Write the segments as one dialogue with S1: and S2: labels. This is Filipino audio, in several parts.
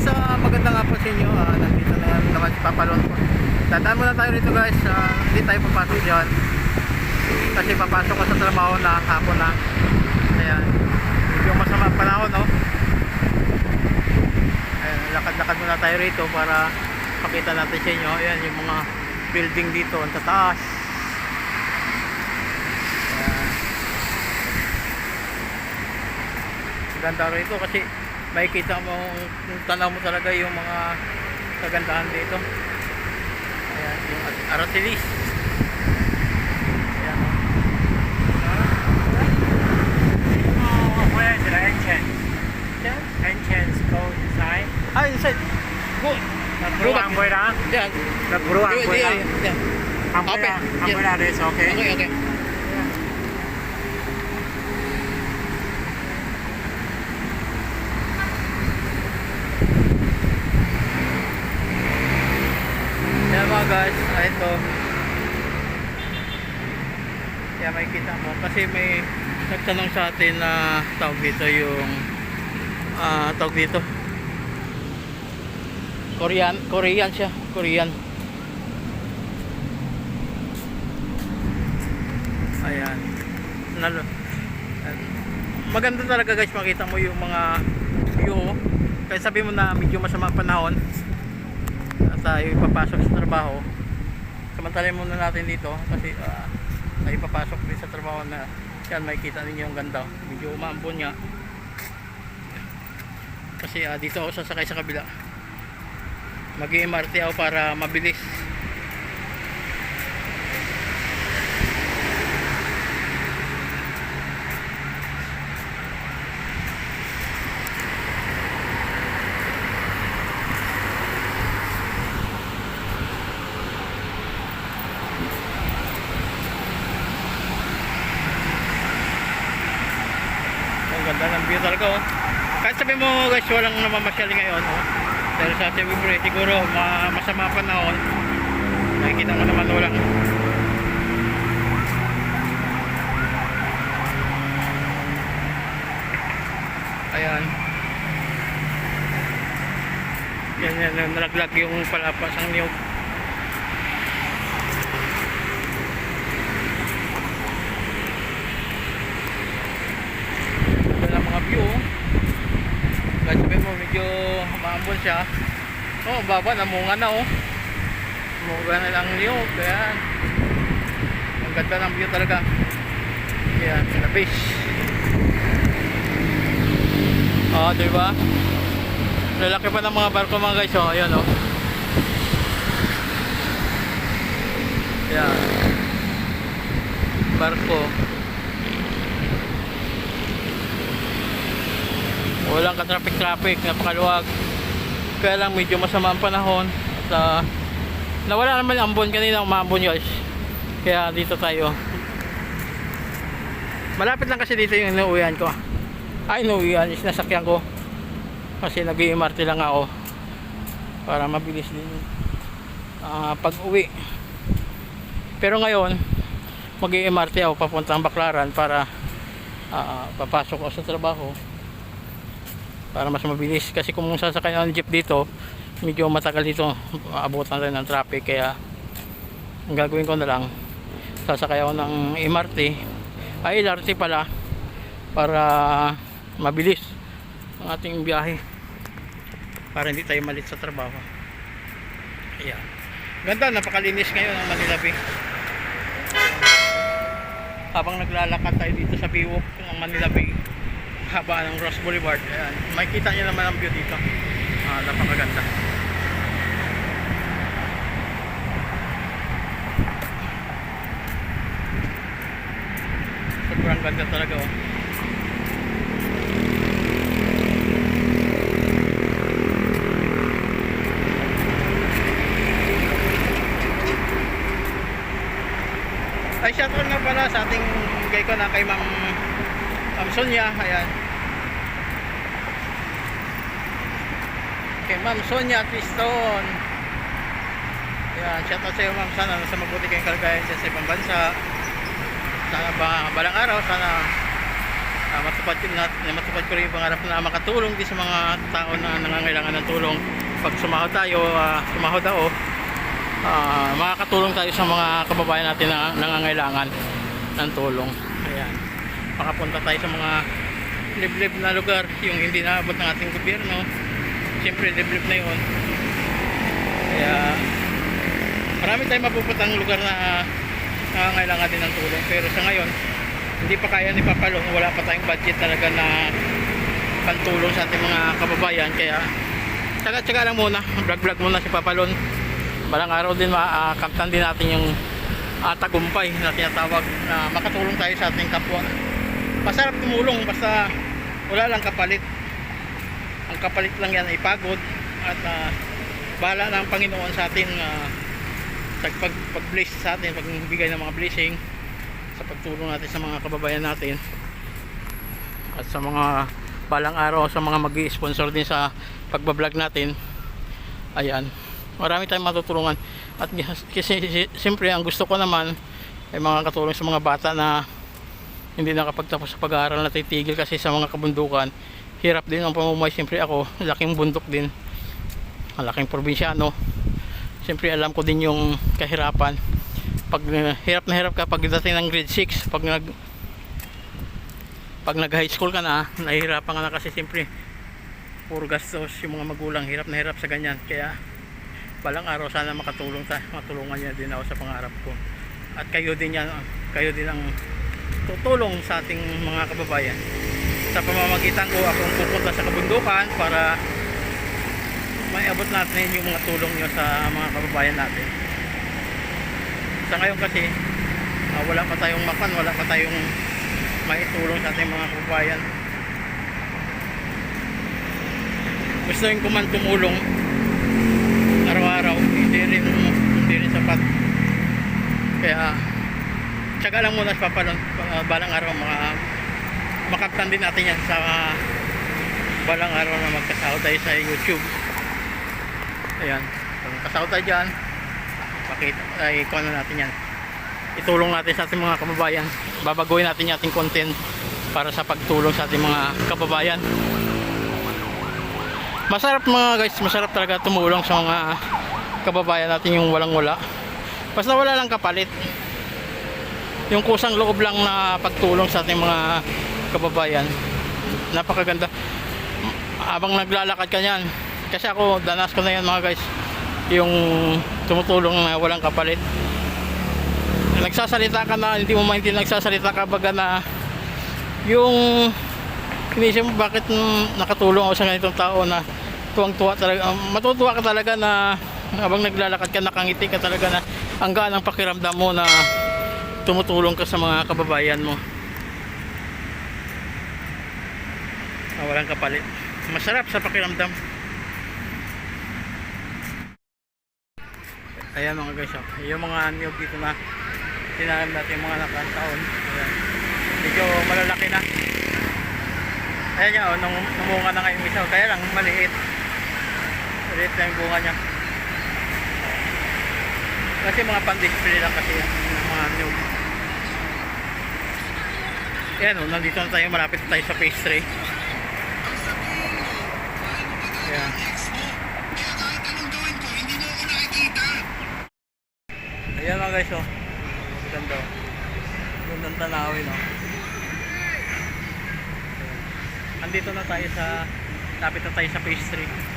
S1: guys, ah, magandang hapon sa inyo. Ah, nandito na naman si Papa po. Dadaan muna tayo rito guys. Ah, hindi tayo papasok dyan. Kasi papasok ko sa trabaho na hapon na. Ayan. Medyo masama panahon, no? Ayan, lakad-lakad muna tayo rito para pakita natin sa inyo. Ayan, yung mga building dito. Ang tataas. Ayan. Ganda rito kasi makikita mo kung tanaw mo talaga yung mga kagandahan dito ayan yung Ar- Aratilis ayan
S2: Oh, where is the entrance?
S1: Yan.
S2: Entrance go inside.
S1: ah inside go
S2: Nagpuro ang buwera.
S1: yan
S2: Nagpuro ang buwera.
S1: yan.
S2: Ang buwera.
S1: Open.
S2: Ang buwera is okay.
S1: okay okay Yan mga guys, ah, ito. Yan makikita mo kasi may nagtanong sa atin na tawag dito yung ah tawag dito. Korean, Korean siya, Korean. Ayan. Nalo. Maganda talaga guys makita mo yung mga view. Kaya sabi mo na medyo masama panahon at tayo papasok sa trabaho samantalin muna natin dito kasi ah, tayo papasok din sa trabaho na yan makikita ninyo yung ganda. Medyo umaambon nga. Kasi ah, dito ako sasakay sa kabila. Mag MRT ako para mabilis Ang ganda ng view talaga oh. Sabi mo guys walang namamasyal ngayon oh. Dahil sa February siguro ma masama pa panahon. Nakikita mo naman walang Ayan. Yan yan, yan nalaglag yung palapas ang niyog. Ganda ng mga view. oh. Kahit sabihin mo medyo maambon siya. Oh, baba namunga na oh. Munga na lang niyog. Ayan. Ang ganda ng view talaga. Ayan, labis. Oh, di ba? Lalaki pa ng mga barko mga guys. Oh, ayan oh. Ayan. Barko. walang ka-traffic traffic napakaluwag kaya lang medyo masama ang panahon. At ah, nawala naman ang ambon kanina umambon guys kaya dito tayo. Malapit lang kasi dito yung inuwihan ko. Ay inuwihan is nasakyan ko. Kasi nag mrt lang ako. Para mabilis din ah, pag uwi pero ngayon mag mrt ako papuntang Baklaran para ah, papasok ako sa trabaho para mas mabilis. Kasi kung sasakay ng jeep dito medyo matagal dito abutan rin ng traffic. Kaya ang gagawin ko na lang sasakay ako ng MRT ay LRT pala para mabilis ang ating biyahe para hindi tayo malit sa trabaho. Ayan. Ganda napakalinis ngayon ang Manila Bay. Habang naglalakad tayo dito sa Biwok ng Manila Bay haba ng Ross Boulevard. Ayan. Makikita nyo naman ang view dito. Ah, napakaganda. Sobrang ganda talaga oh. Ay shoutout na pala sa ating gay ko na kay Ma'am Sonia. Ayan kay Ma'am Sonia Triston. Ayan shoutout sa iyo Ma'am. Sana nasa mabuti kayong kalagayan sa ibang bansa. Sana ba balang araw sana uh, matupad, na, matupad ko rin yung pangarap na makatulong din sa mga tao na nangangailangan ng tulong. Pag sumahod tayo uh, sumahod ako uh, makakatulong tayo sa mga kababayan natin na nangangailangan ng tulong. Ayan. Makapunta tayo sa mga liblib na lugar yung hindi naabot ng ating gobyerno siyempre liblib na yun. Kaya marami tayong mapupuntang lugar na nangangailangan din ng tulong. Pero sa ngayon hindi pa kaya ni Papalong wala pa tayong budget talaga na pantulong sa ating mga kababayan. Kaya tsaga-tsaga lang muna. Vlog-vlog muna si Papalon balang araw din makamtan din natin yung uh, tagumpay na tinatawag na makatulong tayo sa ating kapwa. Masarap tumulong basta wala lang kapalit kapalit lang yan ay pagod. At uh, bahala ng Panginoon sa atin uh, sa pag, pag-bless sa atin pagbigay ng mga blessing sa pagtulong natin sa mga kababayan natin. At sa mga balang araw sa mga mag sponsor din sa pagbablog natin. Ayan. Marami tayong matutulungan. At kasi siyempre ang gusto ko naman ay mga katulong sa mga bata na hindi nakapagtapos sa pag-aaral na titigil kasi sa mga kabundukan hirap din ang pamumuhay. Siyempre ako laking bundok din. Ang laking probinsyano siyempre alam ko din yung kahirapan. Pag uh, hirap na hirap ka pagdating ng grade 6 pag nag pag nag high school ka na nahihirapan ka na kasi siyempre puro gastos yung mga magulang. Hirap na hirap sa ganyan. Kaya balang araw sana makatulong sa matulungan niya din ako sa pangarap ko. At kayo din yan kayo din ang tutulong sa ating mga kababayan sa pamamagitan ko akong pupunta sa kabundukan para maiabot natin yung mga tulong nyo sa mga kababayan natin. Sa ngayon kasi uh, wala pa tayong mapan wala pa tayong maitulong sa ating mga kababayan. Gusto ko man tumulong araw-araw hindi rin hindi rin sapat. Kaya tsaga lang muna sa papalon uh, balang araw mga makaptan din natin yan sa uh, balang araw na magkasahod tayo sa YouTube. Ayan. Kung kasahod tayo dyan pakita ay ikaw na natin yan. Itulong natin sa ating mga kababayan. Babaguhin natin yung ating content para sa pagtulong sa ating mga kababayan. Masarap mga guys masarap talaga tumulong sa mga kababayan natin yung walang wala. Basta wala lang kapalit. Yung kusang loob lang na pagtulong sa ating mga kababayan. Napakaganda. Habang naglalakad ka yan kasi ako danas ko na yan mga guys yung tumutulong na walang kapalit. Nagsasalita ka na hindi mo maintindihan nagsasalita ka baga na yung inisip mo bakit nakatulong ako sa ganitong tao na tuwang tuwa talaga um, matutuwa ka talaga na habang naglalakad ka nakangiti ka talaga na ang gaan ang pakiramdam mo na tumutulong ka sa mga kababayan mo na walang kapalit masarap sa pakiramdam. Ayan mga guys oh. yung mga niyog dito na tinanim natin yung mga nakang taon ayan. medyo malalaki na. Ayan niya oh, nung, numunga na ngayon isa kaya lang maliit. Maliit na yung bunga niya. Kasi mga pan-display lang kasi yan mga niyog. Ayan oh, nandito na tayo. Malapit tayo sa phase 3 ayan Ayan mga guys oh. Ganda oh. Gandang tanawin oh. Ayan. Andito na tayo sa Lapit na tayo sa phase 3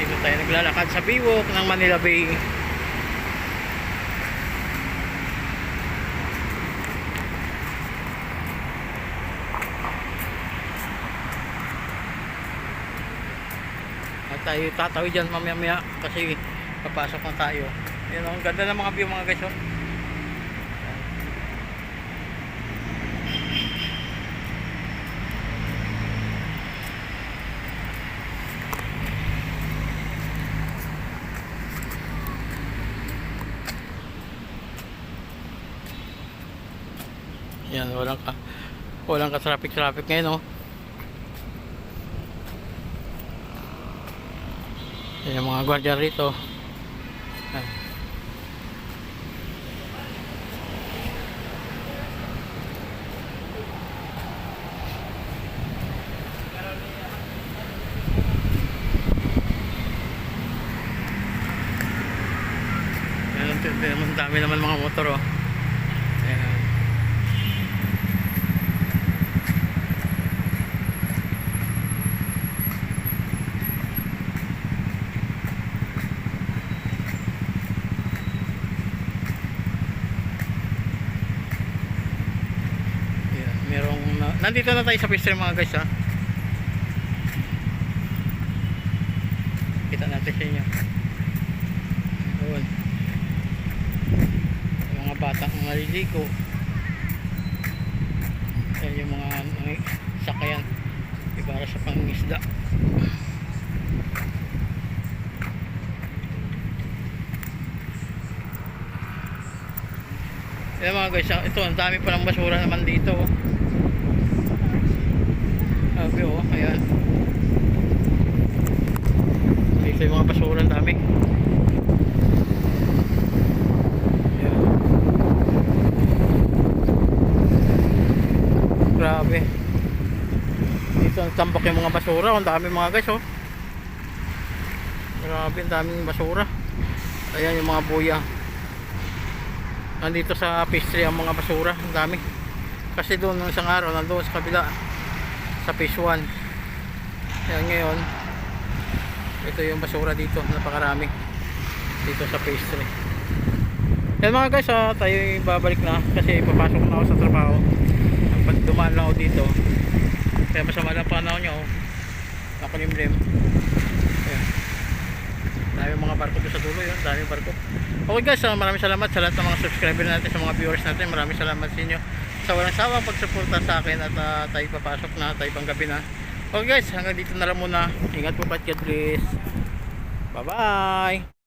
S1: Dito tayo naglalakad sa Biwok ng Manila Bay. At tayo tatawid dyan mamaya maya kasi papasok na tayo. Yan ang ganda ng mga view mga guys. Oh. Yan, walang ka walang ka traffic traffic ngayon oh. Yan yung mga gwardiya rito. Yan. Yan, ang dami naman mga motor oh. Ayan. Ayan, merong na- nandito na tayo sa pistol mga guys ha. Kita natin sa inyo. Yung mga batang maliligo. Yan yung mga, mga sakayan. Ibara sa pangisda. Yan mga guys, ito ang dami pa ng basura naman dito. Sabi oh, ayan. Dito yung mga basura dami. Ayan. Grabe. Dito ang tambak yung mga basura. Ang dami mga guys oh. Grabe, ang daming basura. Ayan yung mga buya. Nandito sa pastry ang mga basura. Ang dami. Kasi doon nung isang araw, nandoon sa kabila. Sa phase 1. Ayan ngayon. Ito yung basura dito. Napakarami. Dito sa pastry. Yan mga guys, ah, tayo babalik na kasi papasok na ako sa trabaho. Pag dumaan lang ako dito. Kaya masama lang panahon nyo. Oh. Nakulimlim. Ayan. Dami mga barko sa dulo yun. Dami barko. Okay guys, ah, maraming salamat sa lahat ng mga subscriber natin, sa mga viewers natin. Maraming salamat sa inyo sa walang sawang pagsuporta sa akin at ah, tayo papasok na, tayo pang gabi na. Okay guys, hanggang dito na lang muna. Ingat po pat God. Bye bye!